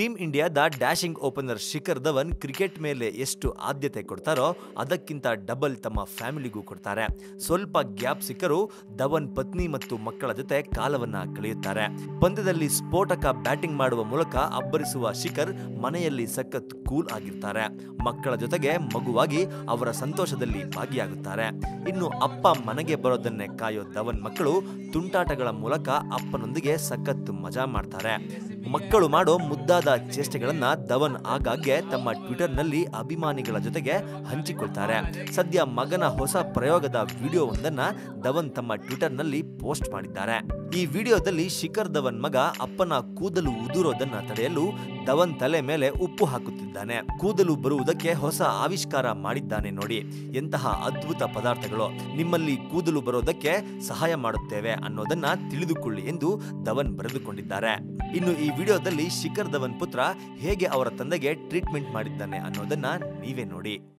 Team ಇಂಡಿಯಾದ dashing opener Shikhar Dhawan cricket ಮೇಲೆ ಎಷ್ಟು ಆದ್ಯತೆ ಕೊಡ್ತಾರೋ ಅದಕ್ಕಿಂತ ಡಬಲ್ ತಮ್ಮ ಫ್ಯಾಮಿಲಿಗೂ ಕೊಡ್ತಾರೆ. ಸ್ವಲ್ಪ ಗ್ಯಾಪ್ ಸಿಕ್ಕರೂ ಧವನ್ ಪತ್ನಿ ಮತ್ತು ಮಕ್ಕಳ ಜೊತೆ ಕಾಲವನ್ನ ಕಳೆಯುತ್ತಾರೆ. ಪಂದ್ಯದಲ್ಲಿ ಸ್ಫೋಟಕ ಬ್ಯಾಟಿಂಗ್ ಮಾಡುವ ಮೂಲಕ ಅಬ್ಬರಿಸುವ ಶಿಖರ್ ಮನೆಯಲ್ಲಿ ಸಖತ್ ಕೂಲ್ ಆಗಿರ್ತಾರೆ. ಮಕ್ಕಳ ಜೊತೆಗೆ ಮಗುವಾಗಿ ಅವರ ಸಂತೋಷದಲ್ಲಿ ಭಾಗಿಯಾಗುತ್ತಾರೆ. ಇನ್ನು ಅಪ್ಪ ಮನೆಗೆ ಬರೋದನ್ನೇ ಕಾಯೋ ಧವನ್ ಮಕ್ಕಳು ತುಂಟಾಟಗಳ ಮೂಲಕ ಅಪ್ಪನೊಂದಿಗೆ ಸಖತ್ ಮಜಾ ಮಾಡ್ತಾರೆ. ಮಕ್ಕಳು ಮಾಡೋ ಮುದ್ದಾದ ಚೇಷ್ಟೆಗಳನ್ನ ಧವನ್ ಆಗಾಗ್ಗೆ ತಮ್ಮ ಟ್ವಿಟರ್ನಲ್ಲಿ ಅಭಿಮಾನಿಗಳ ಜೊತೆಗೆ ಹಂಚಿಕೊಳ್ತಾರೆ. ಸದ್ಯ ಮಗನ ಹೊಸ ಪ್ರಯೋಗದ ವಿಡಿಯೋವೊಂದನ್ನ ಧವನ್ ತಮ್ಮ ಟ್ವಿಟರ್ನಲ್ಲಿ ಪೋಸ್ಟ್ ಮಾಡಿದ್ದಾರೆ. ಈ ವಿಡಿಯೋದಲ್ಲಿ ಶಿಖರ್ ಧವನ್ ಮಗ ಅಪ್ಪನ ಕೂದಲು ಉದುರೋದನ್ನ ತಡೆಯಲು ಧವನ್ ತಲೆ ಮೇಲೆ ಉಪ್ಪು ಹಾಕುತ್ತಿದ್ದಾನೆ. ಕೂದಲು ಬರುವುದಕ್ಕೆ ಹೊಸ ಆವಿಷ್ಕಾರ ಮಾಡಿದ್ದಾನೆ ನೋಡಿ. ಎಂತಹ ಅದ್ಭುತ ಪದಾರ್ಥಗಳು. ನಿಮ್ಮಲ್ಲಿ ಕೂದಲು ಬರೋದಕ್ಕೆ ಸಹಾಯ ಮಾಡುತ್ತೇವೆ ಅನ್ನೋದನ್ನ ತಿಳಿದುಕೊಳ್ಳಿ ಎಂದು ಧವನ್ ಬರೆದುಕೊಂಡಿದ್ದಾರೆ. ಇನ್ನು ಈ ವಿಡಿಯೋದಲ್ಲಿ ಶಿಖರ್ ಧವನ್ ಪುತ್ರ ಹೇಗೆ ಅವರ ತಂದೆಗೆ ಟ್ರೀಟ್ಮೆಂಟ್ ಮಾಡಿದ್ದಾನೆ ಅನ್ನೋದನ್ನ ನೀವೇ ನೋಡಿ.